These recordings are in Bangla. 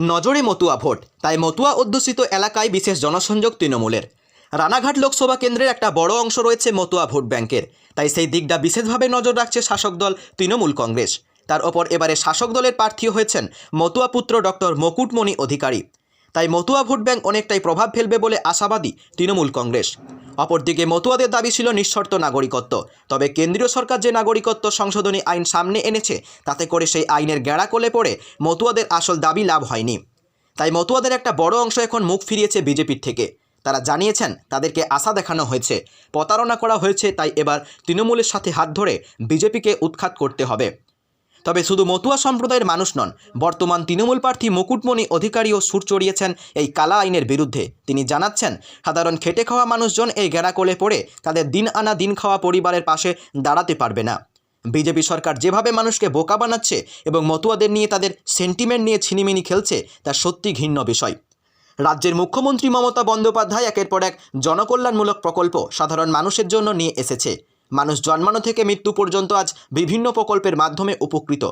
নজরে মতুয়া ভোট, তাই মতুয়া অধ্যুষিত এলাকায় বিশেষ জনসংযোগ তৃণমূলের। রানাঘাট লোকসভা কেন্দ্রের একটা বড় অংশ রয়েছে মতুয়া ভোট ব্যাংকের, তাই সেই দিকটা বিশেষভাবে নজর রাখছে শাসক দল তৃণমূল কংগ্রেস। তার ওপর এবারে শাসক দলের প্রার্থী হয়েছেন মতুয়া পুত্র ডক্টর মকুটমণি অধিকারী। তাই মতুয়া ভোট ব্যাংক অনেকটাই প্রভাব ফেলবে বলে আশাবাদী তৃণমূল কংগ্রেস। অপরদিকে মতুয়াদের দাবি ছিল নিঃশর্ত নাগরিকত্ব। তবে কেন্দ্রীয় সরকার যে নাগরিকত্ব সংশোধনী আইন সামনে এনেছে, তাতে করে সেই আইনের গেড়া কোলে পড়ে মতুয়াদের আসল দাবি লাভ হয়নি। তাই মতুয়াদের একটা বড় অংশ এখন মুখ ফিরিয়েছে বিজেপির থেকে। তারা জানিয়েছেন, তাদেরকে আশা দেখানো হয়েছে, প্রতারণা করা হয়েছে, তাই এবার তৃণমূলের সাথে হাত ধরে বিজেপিকে উৎখাত করতে হবে। তবে শুধু মতুয়া সম্প্রদায়ের মানুষ নন, বর্তমান তৃণমূল প্রার্থী মুকুটমণি অধিকারীও সুর চড়িয়েছেন এই কালা আইনের বিরুদ্ধে। তিনি জানাচ্ছেন, সাধারণ খেটে খাওয়া মানুষজন এই গেড়াকোলে পড়ে তাদের দিন আনা দিন খাওয়া পরিবারের পাশে দাঁড়াতে পারবে না। বিজেপি সরকার যেভাবে মানুষকে বোকা বানাচ্ছে এবং মতুয়াদের নিয়ে তাদের সেন্টিমেন্ট নিয়ে ছিনিমিনি খেলছে, তা সত্যি ঘৃণ্য বিষয়। রাজ্যের মুখ্যমন্ত্রী মমতা বন্দ্যোপাধ্যায় একের পর এক জনকল্যাণমূলক প্রকল্প সাধারণ মানুষের জন্য নিয়ে এসেছে। মানুষ জন্মানো থেকে মৃত্যু পর্যন্ত আজ বিভিন্ন প্রকল্পের মাধ্যমে উপকৃত।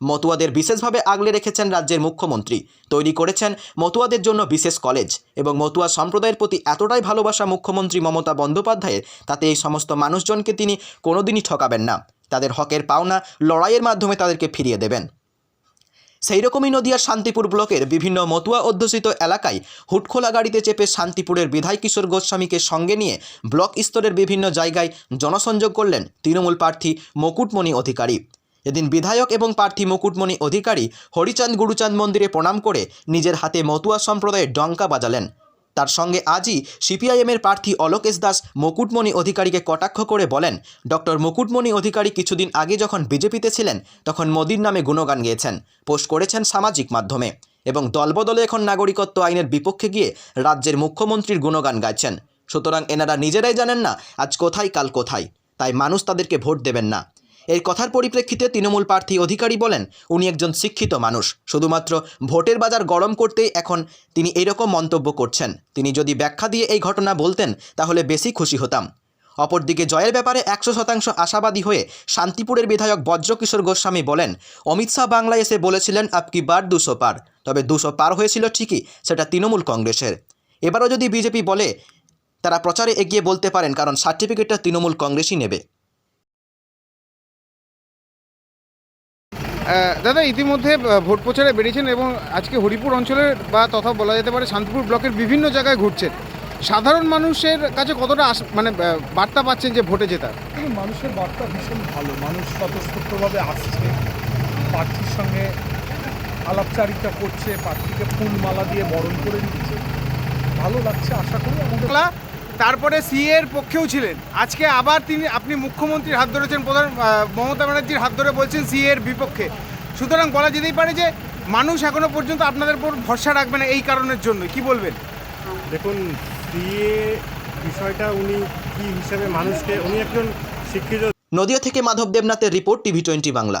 মতুয়াদের বিশেষভাবে আগলে রেখেছেন রাজ্যের মুখ্যমন্ত্রী। তৈরি করেছেন মতুয়াদের জন্য বিশেষ কলেজ এবং মতুয়া সম্প্রদায়ের প্রতি এতটাই ভালোবাসা মুখ্যমন্ত্রী মমতা বন্দ্যোপাধ্যায়ের, তাতে এই সমস্ত মানুষজনকে তিনি কোনোদিনই ঠকাবেন না। তাদের হকের পাওনা লড়াইয়ের মাধ্যমে তাদেরকে ফিরিয়ে দেবেন। সেই রকমই নদিয়ার শান্তিপুর ব্লকের বিভিন্ন মতুয়া অধ্যুষিত এলাকায় হুটখোলা গাড়িতে চেপে শান্তিপুরের বিধায় কিশোর গোস্বামীকে সঙ্গে নিয়ে ব্লক স্তরের বিভিন্ন জায়গায় জনসংযোগ করলেন তৃণমূল প্রার্থী মুকুটমণি অধিকারী। এদিন বিধায়ক এবং প্রার্থী মুকুটমণি অধিকারী হরিচাঁদ গুরুচাঁদ মন্দিরে প্রণাম করে নিজের হাতে মতুয়া সম্প্রদায়ের ডঙ্কা বাজালেন। তার সঙ্গে আজই সিপিআইএমের প্রার্থী অলোকেশ দাস মুকুটমণি অধিকারীকে কটাক্ষ করে বলেন, ডক্টর মুকুটমণি অধিকারী কিছুদিন আগে যখন বিজেপিতে ছিলেন, তখন মোদির নামে গুণগান গেয়েছেন, পোস্ট করেছেন সামাজিক মাধ্যমে এবং দলবদলে এখন নাগরিকত্ব আইনের বিপক্ষে গিয়ে রাজ্যের মুখ্যমন্ত্রীর গুণগান গাইছেন। সুতরাং এনারা নিজেরাই জানেন না, আজ কোথায় কাল কোথায়। তাই মানুষ তাদেরকে ভোট দেবেন না। এই কথার পরিপ্রেক্ষিতে তৃণমূল প্রার্থী অধিকারী বলেন, উনি একজন শিক্ষিত মানুষ। শুধুমাত্র ভোটের বাজার গরম করতেই এখন তিনি এইরকম মন্তব্য করছেন। তিনি যদি ব্যাখ্যা দিয়ে এই ঘটনা বলতেন, তাহলে বেশি খুশি হতাম। অপরদিকে জয়ের ব্যাপারে একশো শতাংশ আশাবাদী হয়ে শান্তিপুরের বিধায়ক বজ্রকিশোর গোস্বামী বলেন, অমিত শাহ বাংলায় এসে বলেছিলেন আপকি বার দুশো পার। তবে দুশো পার হয়েছিল ঠিকই, সেটা তৃণমূল কংগ্রেসের। এবারও যদি বিজেপি বলে, তারা প্রচারে এগিয়ে বলতে পারেন, কারণ সার্টিফিকেটটা তৃণমূল কংগ্রেসই নেবে। দাদা ইতিমধ্যে ভোট প্রচারে বেরিয়েছেন এবং আজকে হরিপুর অঞ্চলের বা তথা বলা যেতে পারে শান্তিপুর ব্লকের বিভিন্ন জায়গায় ঘুরছেন। সাধারণ মানুষের কাছে কতটা আস- মানে বার্তা পাচ্ছেন যে ভোটে জেতার? মানুষের বার্তা ভীষণ ভালো। মানুষ স্বতঃস্ফূর্তভাবে আসছে। প্রার্থীর সঙ্গে আলাপচারিতা করছে প্রার্থীকে ফুল মালা দিয়ে বরণ করে নিচ্ছে। ভালো লাগছে আশা করি। আমাদের তারপরে সিএ এর পক্ষেও ছিলেন। আজকে আবার তিনি আপনি মুখ্যমন্ত্রীর হাত ধরেছেন প্রধান মমতা ব্যানার্জির হাত ধরে বলছেন সিএ এর বিপক্ষে। সুতরাং বলা যেতেই পারে যে মানুষ এখনও পর্যন্ত আপনাদের উপর ভরসা রাখবে না এই কারণের জন্য। কি বলবেন? দেখুন সিএ বিষয়টা উনি কি হিসেবে মানুষকে উনি একজন শিক্ষিত নদিয়া থেকে Madhab দেবনাথের report TV twenty Bangla.